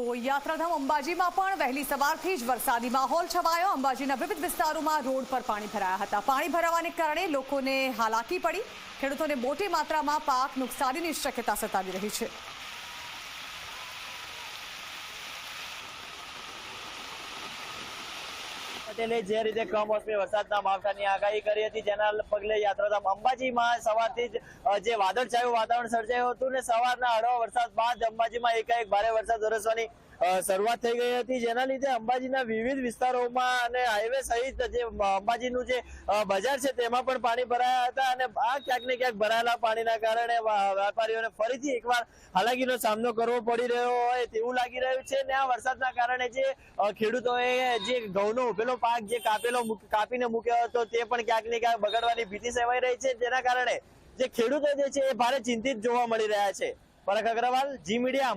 તો યાત્રાધામ અંબાજીમાં પણ વહેલી સવારથી જ વરસાદી માહોલ છવાયો. અંબાજીના વિવિધ વિસ્તારોમાં રોડ પર પાણી ભરાયા હતા. પાણી ભરાવાને કારણે લોકોને હાલાકી પડી. ખેડૂતોને મોટી માત્રામાં પાક નુકસાનીની શક્યતા સતાવી રહી છે. પટેલે જે રીતે કમોસમી વરસાદના માવઠાની આગાહી કરી હતી, જેના પગલે યાત્રાધામ અંબાજીમાં સવારથી જ જે વાદળછાયું વાતાવરણ સર્જાયું હતું ને સવારના હળવા વરસાદ બાદ અંબાજીમાં એકાએક ભારે વરસાદ વરસવાની શરૂઆત થઈ ગઈ હતી. જેના લીધે અંબાજીના વિવિધ વિસ્તારોમાં અને હાઈવે સહિત જે અંબાજીનું જે બજાર છે તેમાં પણ પાણી ભરાયા હતા અને આ ક્યાંક ને ક્યાંક ભરાયેલા પાણીના કારણે વેપારીઓને ફરીથી એકવાર હાલાકીનો સામનો કરવો પડી રહ્યો હોય તેવું લાગી રહ્યું છે અને આ વરસાદના કારણે જે ખેડૂતોએ જે ઘઉંનો ઉભેલો પાક જે કાપેલો કાપીને મૂક્યો હતો તે પણ ક્યાંક ને ક્યાંક બગડવાની ભીતિ સેવાઈ રહી છે. જેના કારણે જે ખેડૂતો જે છે એ ભારે ચિંતિત જોવા મળી રહ્યા છે. પરખ અગ્રવાલ, જી મીડિયા